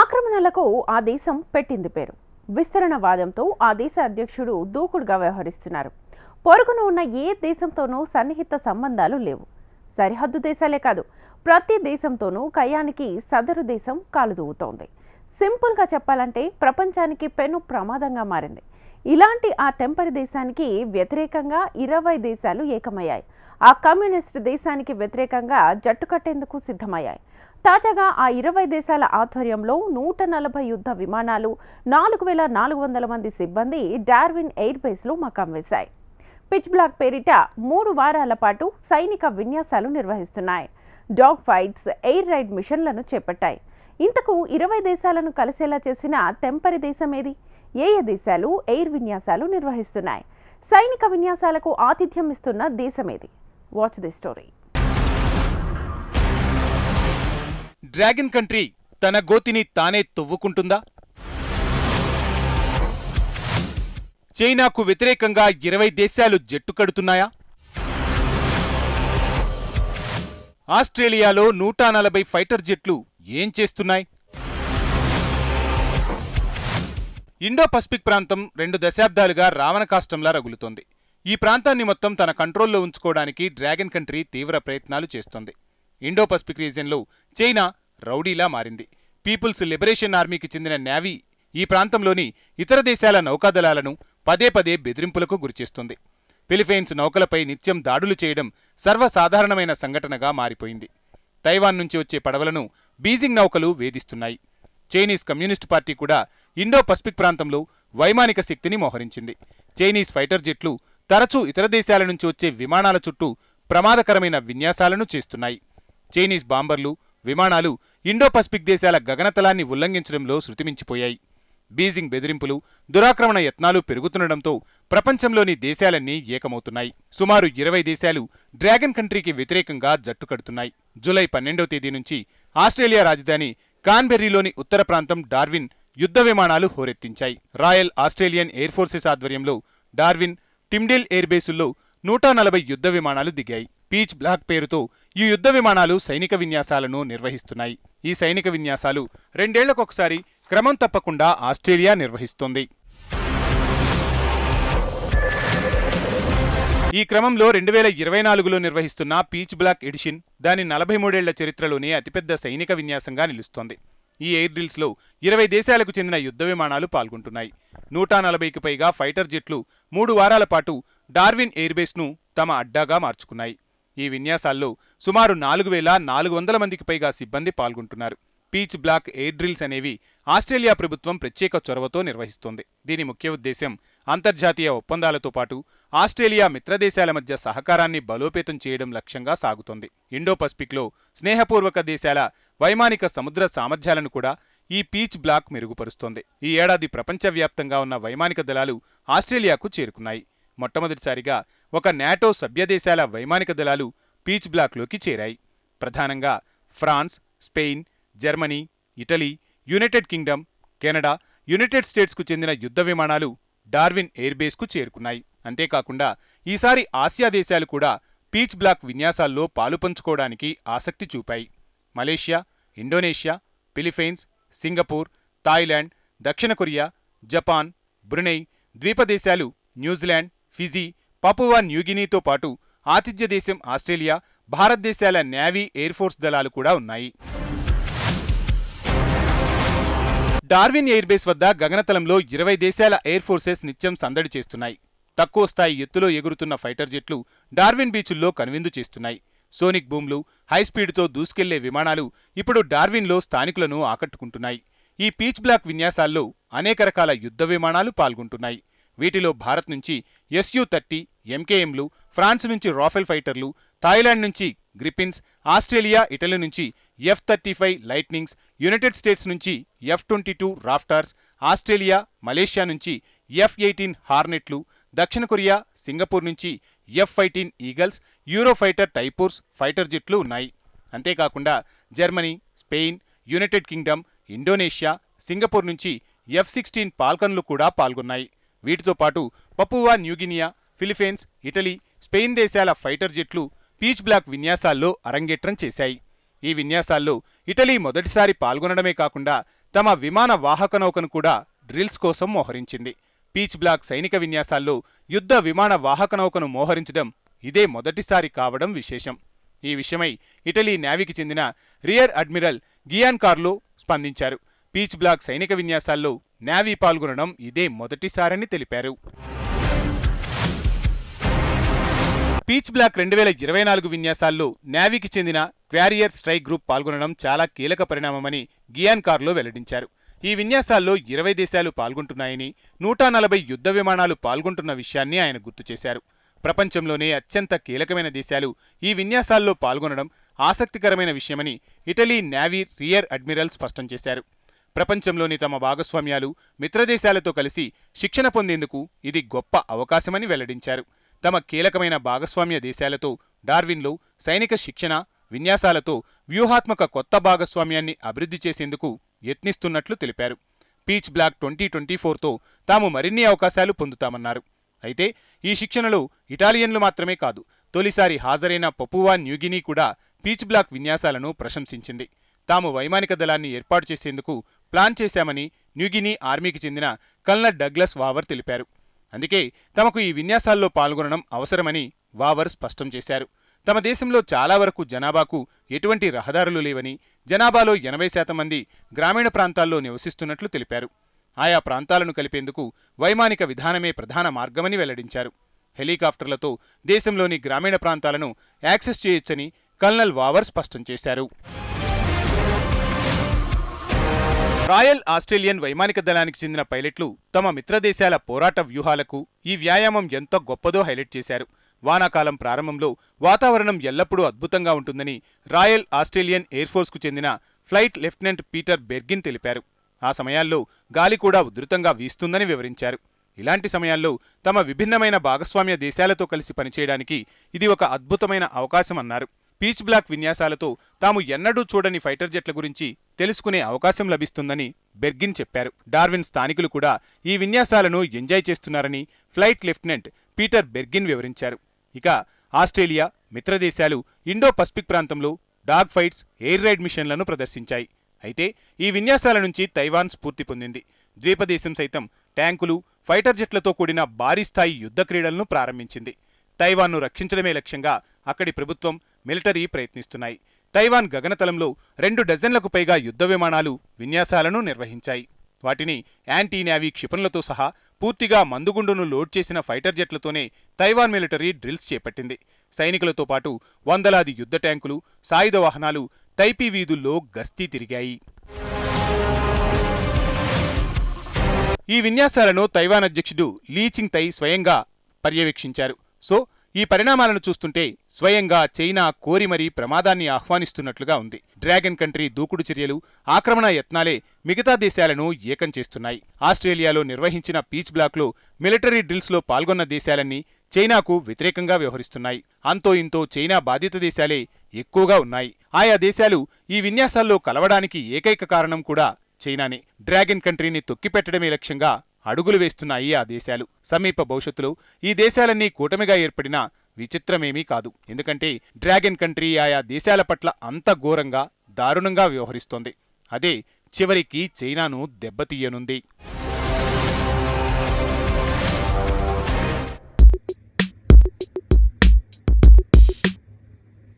ఆక్రమణలకు ఆ దేశం పెట్టింది పేరు. విస్తరణవాదంతో ఆ దేశ అధ్యక్షుడు దూకుడుగా వ్యవహరిస్తున్నారు. పొరుగున ఉన్న ఏ దేశంతోనూ సన్నిహిత సంబంధాలు లేవు. సరిహద్దు దేశాలే కాదు ప్రతి దేశంతోనూ కయానికి సదరు దేశం కాలుదూవుతోంది సింపుల్గా చెప్పాలంటే ప్రపంచానికి పెను ప్రమాదంగా మారింది. ఇలాంటి ఆ తెంపరి దేశానికి వ్యతిరేకంగా ఇరవై దేశాలు ఏకమయ్యాయి. ఆ కమ్యూనిస్ట్ దేశానికి వ్యతిరేకంగా జట్టు కట్టేందుకు సిద్ధమయ్యాయి. తాజాగా ఆ ఇరవై దేశాల ఆధ్వర్యంలో నూట నలభై యుద్ధ విమానాలు నాలుగు వేల నాలుగు వందల మంది సిబ్బంది డార్విన్ ఎయిర్ బేస్లో మకాం వేశాయి. పిచ్ బ్లాక్ పేరిట మూడు వారాల పాటు సైనిక విన్యాసాలు నిర్వహిస్తున్నాయి. డాగ్ ఫైట్స్ ఎయిర్ రైడ్ మిషన్లను చేపట్టాయి. ఇంతకు ఇరవై దేశాలను కలిసేలా చేసిన తెంపరి దేశం ఏది ఏ ఏ దేశాలు ఎయిర్ విన్యాసాలు నిర్వహిస్తున్నాయి? సైనిక విన్యాసాలకు ఆతిథ్యం ఇస్తున్న దేశమేది? Watch the story. Dragon country తన గోతిని తానే తవ్వుకుంటుందా? చైనాకు వ్యతిరేకంగా ఇరవై దేశాలు జట్టు కడుతున్నాయా? ఆస్ట్రేలియాలో నూట నలభై ఫైటర్ జెట్లు ఏం చేస్తున్నాయి? ఇండో పసిఫిక్ ప్రాంతం రెండు దశాబ్దాలుగా రావణ కాష్టంలా రగులుతోంది. ఈ ప్రాంతాన్ని మొత్తం తన కంట్రోల్లో ఉంచుకోవడానికి డ్రాగన్ కంట్రీ తీవ్ర ప్రయత్నాలు చేస్తోంది. ఇండో పసిఫిక్ రీజియన్లో చైనా రౌడీలా మారింది. పీపుల్స్ లిబరేషన్ ఆర్మీకి చెందిన నేవీ ఈ ప్రాంతంలోని ఇతర దేశాల నౌకాదళాలను పదే పదే బెదిరింపులకు గురిచేస్తుంది. ఫిలిపైన్స్ నౌకలపై నిత్యం దాడులు చేయడం సర్వసాధారణమైన సంఘటనగా మారిపోయింది. తైవాన్ నుంచి వచ్చే పడవలను బీజింగ్ నౌకలు వేధిస్తున్నాయి. చైనీస్ కమ్యూనిస్ట్ పార్టీ కూడా ఇండో పసిఫిక్ ప్రాంతంలో వైమానిక శక్తిని మోహరించింది. చైనీస్ ఫైటర్ జెట్లు తరచూ ఇతర దేశాల నుంచి వచ్చే విమానాల చుట్టూ ప్రమాదకరమైన విన్యాసాలను చేస్తున్నాయి. చైనీస్ బాంబర్లు విమానాలు ఇండో పసిఫిక్ దేశాల గగనతలాన్ని ఉల్లంఘించడంలో శృతిమించిపోయాయి. బీజింగ్ బెదిరింపులు దురాక్రమణ యత్నాలు పెరుగుతుండటంతో ప్రపంచంలోని దేశాలన్నీ ఏకమవుతున్నాయి. సుమారు ఇరవై దేశాలు డ్రాగన్ కంట్రీకి వ్యతిరేకంగా జట్టు కడుతున్నాయి. జూలై పన్నెండవ తేదీ నుంచి ఆస్ట్రేలియా రాజధాని కాన్బెర్రీలోని ఉత్తర ప్రాంతం డార్విన్ యుద్ధ విమానాలు హోరెత్తించాయి. రాయల్ ఆస్ట్రేలియన్ ఎయిర్ ఫోర్సెస్ ఆధ్వర్యంలో డార్విన్ టిమ్డిల్ ఎయిర్బేసుల్లో నూట నలభై యుద్ధ విమానాలు దిగాయి. పీచ్ బ్లాక్ పేరుతో ఈ యుద్ధ విమానాలు సైనిక విన్యాసాలను నిర్వహిస్తున్నాయి. ఈ సైనిక విన్యాసాలు రెండేళ్ళకొకసారి క్రమం తప్పకుండా ఆస్ట్రేలియా నిర్వహిస్తోంది. ఈ క్రమంలో రెండు వేల ఇరవై నాలుగులో నిర్వహిస్తున్న పీచ్ బ్లాక్ ఎడిషన్ దాని నలభై మూడేళ్ళ చరిత్రలోనే అతిపెద్ద సైనిక విన్యాసంగా నిలుస్తోంది. ఈ ఎయిర్ డ్రిల్స్లో ఇరవై దేశాలకు చెందిన యుద్ధ విమానాలు పాల్గొంటున్నాయి. నూట నలభైకి పైగా ఫైటర్ జెట్లు మూడు వారాల పాటు డార్విన్ ఎయిర్బేస్ను తమ అడ్డాగా మార్చుకున్నాయి. ఈ విన్యాసాల్లో సుమారు నాలుగు వేల నాలుగు వందల మందికి పైగా సిబ్బంది పాల్గొంటున్నారు. పీచ్ బ్లాక్ ఎయిర్ డ్రిల్స్ అనేవి ఆస్ట్రేలియా ప్రభుత్వం ప్రత్యేక చొరవతో నిర్వహిస్తోంది. దీని ముఖ్య ఉద్దేశం అంతర్జాతీయ ఒప్పందాలతో పాటు ఆస్ట్రేలియా మిత్రదేశాల మధ్య సహకారాన్ని బలోపేతం చేయడం లక్ష్యంగా సాగుతోంది. ఇండో పసిఫిక్లో స్నేహపూర్వక దేశాల వైమానిక సముద్ర సామర్థ్యాలను కూడా ఈ పీచ్ బ్లాక్ మెరుగుపరుస్తోంది. ఈ ఏడాది ప్రపంచవ్యాప్తంగా ఉన్న వైమానిక దళాలు ఆస్ట్రేలియాకు చేరుకున్నాయి. మొట్టమొదటిసారిగా ఒక నాటో సభ్యదేశాల వైమానిక దళాలు పీచ్ బ్లాక్లోకి చేరాయి. ప్రధానంగా France Spain Germany Italy United Kingdom Canada United స్టేట్స్కు చెందిన యుద్ధ విమానాలు డార్విన్ ఎయిర్బేస్కు చేరుకున్నాయి. అంతేకాకుండా ఈసారి ఆసియా దేశాలు కూడా పీచ్ బ్లాక్ విన్యాసాల్లో పాలుపంచుకోవడానికి ఆసక్తి చూపాయి. Malaysia Indonesia Philippines Singapore Thailand దక్షిణ కొరియా జపాన్ బ్రునై ద్వీపదేశాలు న్యూజిలాండ్ ఫిజీ పపువా న్యూగినీతో పాటు ఆతిథ్య దేశం ఆస్ట్రేలియా భారతదేశాల నేవీ ఎయిర్ ఫోర్స్ దళాలు కూడా ఉన్నాయి. డార్విన్ ఎయిర్బేస్ వద్ద గగనతలంలో ఇరవై దేశాల ఎయిర్ ఫోర్సెస్ నిత్యం సందడి చేస్తున్నాయి. తక్కువ స్థాయి ఎత్తులో ఎగురుతున్న ఫైటర్ జెట్లు డార్విన్ బీచుల్లో కనువిందు చేస్తున్నాయి. సోనిక్ బూమ్లు హైస్పీడ్తో దూసుకెళ్ళే విమానాలు ఇప్పుడు డార్విన్లో స్థానికులను ఆకట్టుకుంటున్నాయి. ఈ పీచ్ బ్లాక్ విన్యాసాల్లో అనేక రకాల యుద్ధ విమానాలు పాల్గొంటున్నాయి. వీటిలో భారత్ నుంచి ఎస్యు థర్టీ ఎంకేఎంలు ఫ్రాన్స్ నుంచి రాఫెల్ ఫైటర్లు థాయిలాండ్ నుంచి గ్రిపిన్స్ ఆస్ట్రేలియా ఇటలీ నుంచి F thirty five Lightnings United States నుంచి F twenty two Raptors Australia Malaysia నుంచి ఎఫ్ ఎయిటీన్ హార్నెట్లు దక్షిణ కొరియా సింగపూర్ నుంచి F fifteen Eagles Eurofighter Typhoons fighter జెట్లు ఉన్నాయి. అంతేకాకుండా Germany Spain United Kingdom Indonesia Singapore నుంచి F sixteen పాల్కన్లు కూడా పాల్గొన్నాయి. వీటితో పాటు Papua New Guinea Philippines Italy Spain దేశాల ఫైటర్ జెట్లు పీచ్ బ్లాక్ విన్యాసాల్లో అరంగేట్రం చేశాయి. ఈ విన్యాసాల్లో ఇటలీ మొదటిసారి పాల్గొనడమే కాకుండా తమ విమాన వాహక నౌకను కూడా డ్రిల్స్ కోసం మోహరించింది. పీచ్ బ్లాక్ సైనిక విన్యాసాల్లో యుద్ధ విమాన వాహక నౌకను మోహరించడం ఇదే మొదటిసారి కావడం విశేషం. ఈ విషయమై ఇటలీ నేవీకి చెందిన రియర్ అడ్మిరల్ గియాన్ కార్లో స్పందించారు. పీచ్ బ్లాక్ సైనిక విన్యాసాల్లో నేవీ పాల్గొనడం ఇదే మొదటిసారని తెలిపారు. పీచ్ బ్లాక్ రెండు వేల ఇరవై నాలుగు విన్యాసాల్లో నేవీకి చెందిన క్వారియర్ స్ట్రైక్ గ్రూప్ పాల్గొనడం చాలా కీలక పరిణామమని గియాన్ కార్లో వెల్లడించారు. ఈ విన్యాసాల్లో ఇరవై దేశాలు పాల్గొంటున్నాయని నూట నలభై యుద్ధ విమానాలు పాల్గొంటున్న విషయాన్ని ఆయన గుర్తు చేశారు. ప్రపంచంలోనే అత్యంత కీలకమైన దేశాలు ఈ విన్యాసాల్లో పాల్గొనడం ఆసక్తికరమైన విషయమని ఇటలీ నేవీ రియర్ అడ్మిరల్ స్పష్టం చేశారు. ప్రపంచంలోని తమ భాగస్వామ్యాలు మిత్రదేశాలతో కలిసి శిక్షణ పొందేందుకు ఇది గొప్ప అవకాశమని వెల్లడించారు. తమ కీలకమైన భాగస్వామ్య దేశాలతో డార్విన్లో సైనిక శిక్షణ విన్యాసాలతో వ్యూహాత్మక కొత్త భాగస్వామ్యాన్ని అభివృద్ధి చేసేందుకు యత్నిస్తున్నట్లు తెలిపారు. పీచ్ బ్లాక్ ట్వంటీ ట్వంటీ ఫోర్తో తాము మరిన్ని అవకాశాలు పొందుతామన్నారు. అయితే ఈ శిక్షణలో ఇటాలియన్లు మాత్రమే కాదు తొలిసారి హాజరైన పపువా న్యూగినీ కూడా పీచ్ బ్లాక్ విన్యాసాలను ప్రశంసించింది. తాము వైమానిక దళాన్ని ఏర్పాటు చేసేందుకు ప్లాన్ చేశామని న్యూగినీ ఆర్మీకి చెందిన కల్నల్ డగ్లస్ వావర్ తెలిపారు. అందుకే తమకు ఈ విన్యాసాల్లో పాల్గొనడం అవసరమని వావర్ స్పష్టం చేశారు. తమ దేశంలో చాలా వరకు జనాభాకు ఎటువంటి రహదారులు లేవని జనాభాలో ఎనభై శాతం మంది గ్రామీణ ప్రాంతాల్లో నివసిస్తున్నట్లు తెలిపారు. ఆయా ప్రాంతాలను కలిపేందుకు వైమానిక విధానమే ప్రధాన మార్గమని వెల్లడించారు. హెలికాప్టర్లతో దేశంలోని గ్రామీణ ప్రాంతాలను యాక్సెస్ చేయొచ్చని కల్నల్ వావర్ స్పష్టం చేశారు. రాయల్ ఆస్ట్రేలియన్ వైమానిక దళానికి చెందిన పైలట్లు తమ మిత్రదేశాల పోరాట వ్యూహాలకు ఈ వ్యాయామం ఎంత గొప్పదో హైలైట్ చేశారు. వానాకాలం ప్రారంభంలో వాతావరణం ఎల్లప్పుడూ అద్భుతంగా ఉంటుందని రాయల్ ఆస్ట్రేలియన్ ఎయిర్ ఫోర్స్కు చెందిన ఫ్లైట్ లెఫ్టినెంట్ పీటర్ బెర్గిన్ తెలిపారు. ఆ సమయాల్లో గాలి కూడా ఉధృతంగా వీస్తుందని వివరించారు. ఇలాంటి సమయాల్లో తమ విభిన్నమైన భాగస్వామ్య దేశాలతో కలిసి పనిచేయడానికి ఇది ఒక అద్భుతమైన అవకాశం అన్నారు పీచ్ బ్లాక్ విన్యాసాలతో తాము ఎన్నడూ చూడని ఫైటర్ జెట్ల గురించి తెలుసుకునే అవకాశం లభిస్తుందని బెర్గిన్ చెప్పారు. డార్విన్ స్థానికులు కూడా ఈ విన్యాసాలను ఎంజాయ్ చేస్తున్నారని ఫ్లైట్ లెఫ్టినెంట్ పీటర్ బెర్గిన్ వివరించారు. ఇక ఆస్ట్రేలియా మిత్రదేశాలు ఇండో పసిఫిక్ ప్రాంతంలో డాగ్ ఫైట్స్ ఎయిర్ రైడ్ మిషన్లను ప్రదర్శించాయి. అయితే ఈ విన్యాసాల నుంచి తైవాన్ స్ఫూర్తి పొందింది. ద్వీపదేశం సైతం ట్యాంకులు ఫైటర్ జెట్లతో కూడిన భారీ స్థాయి యుద్ధ క్రీడలను ప్రారంభించింది. తైవాన్ను రక్షించడమే లక్ష్యంగా అక్కడి ప్రభుత్వం మిలిటరీ ప్రయత్నిస్తున్నాయి. తైవాన్ గగనతలంలో రెండు డజన్లకు పైగా యుద్ధ విమానాలు విన్యాసాలను నిర్వహించాయి. వాటిని యాంటీ నావీ క్షిపణులతో సహా పూర్తిగా మందుగుండును లోడ్ చేసిన ఫైటర్ జెట్లతోనే తైవాన్ మిలిటరీ డ్రిల్స్ చేపట్టింది. సైనికులతో పాటు వందలాది యుద్ధ ట్యాంకులు సాయుధ వాహనాలు తైపీ వీధుల్లో గస్తీ తిరిగాయి. ఈ విన్యాసాలను తైవాన్ అధ్యక్షుడు లీచింగ్ తై స్వయంగా పర్యవేక్షించారు. సో ఈ పరిణామాలను చూస్తుంటే స్వయంగా చైనా కోరి మరీ ప్రమాదాన్ని ఆహ్వానిస్తున్నట్లుగా ఉంది. డ్రాగన్ కంట్రీ దూకుడు చర్యలు ఆక్రమణ యత్నాలే మిగతా దేశాలను ఏకం చేస్తున్నాయి. ఆస్ట్రేలియాలో నిర్వహించిన పీచ్ బ్లాక్లో మిలిటరీ డ్రిల్స్లో పాల్గొన్న దేశాలన్నీ చైనాకు వ్యతిరేకంగా వ్యవహరిస్తున్నాయి. అంతో ఇంతో చైనా బాధిత దేశాలే ఎక్కువగా ఉన్నాయి. ఆయా దేశాలు ఈ విన్యాసాల్లో కలవడానికి ఏకైక కారణం కూడా చైనానే. డ్రాగన్ కంట్రీని తొక్కిపెట్టడమే లక్ష్యంగా అడుగులు వేస్తున్నాయి ఆ దేశాలు. సమీప భవిష్యత్తులో ఈ దేశాలన్నీ కూటమిగా ఏర్పడిన విచిత్రమేమీ కాదు. ఎందుకంటే డ్రాగన్ కంట్రీ ఆయా దేశాల పట్ల అంత ఘోరంగా దారుణంగా వ్యవహరిస్తోంది. అదే చివరికి చైనాను దెబ్బతీయనుంది.